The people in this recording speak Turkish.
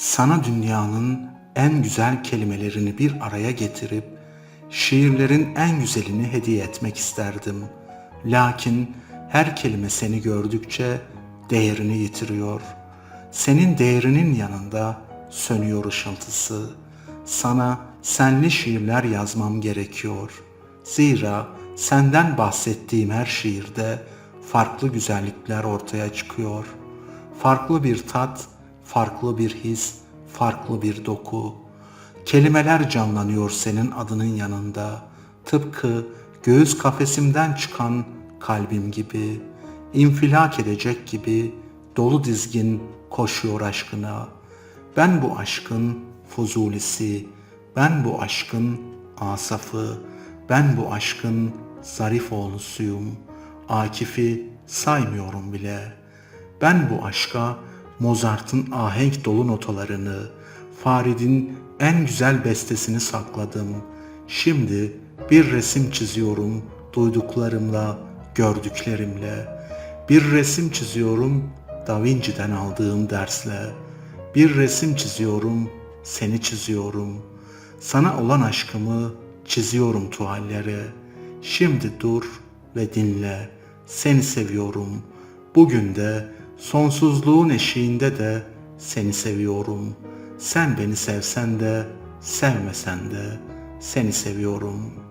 sana dünyanın en güzel kelimelerini bir araya getirip şiirlerin en güzelini hediye etmek isterdim. Lakin her kelime seni gördükçe değerini yitiriyor. Senin değerinin yanında sönüyor ışıltısı. Sana senli şiirler yazmam gerekiyor. Zira senden bahsettiğim her şiirde farklı güzellikler ortaya çıkıyor. Farklı bir tat, farklı bir his, farklı bir doku. Kelimeler canlanıyor senin adının yanında. Tıpkı göğüs kafesimden çıkan kalbim gibi. infilak edecek gibi dolu dizgin koşuyor aşkına. Ben bu aşkın fuzulisi, ben bu aşkın asafı, ben bu aşkın zarif oğlusuyum. Akif'i saymıyorum bile. Ben bu aşka Mozart'ın ahenk dolu notalarını, Farid'in en güzel bestesini sakladım. Şimdi bir resim çiziyorum duyduklarımla, gördüklerimle. Bir resim çiziyorum Da Vinci'den aldığım dersle. Bir resim çiziyorum, seni çiziyorum. Sana olan aşkımı çiziyorum tuvallere. Şimdi dur ve dinle. Seni seviyorum. Bugün de sonsuzluğun eşiğinde de seni seviyorum. Sen beni sevsen de sevmesen de seni seviyorum.''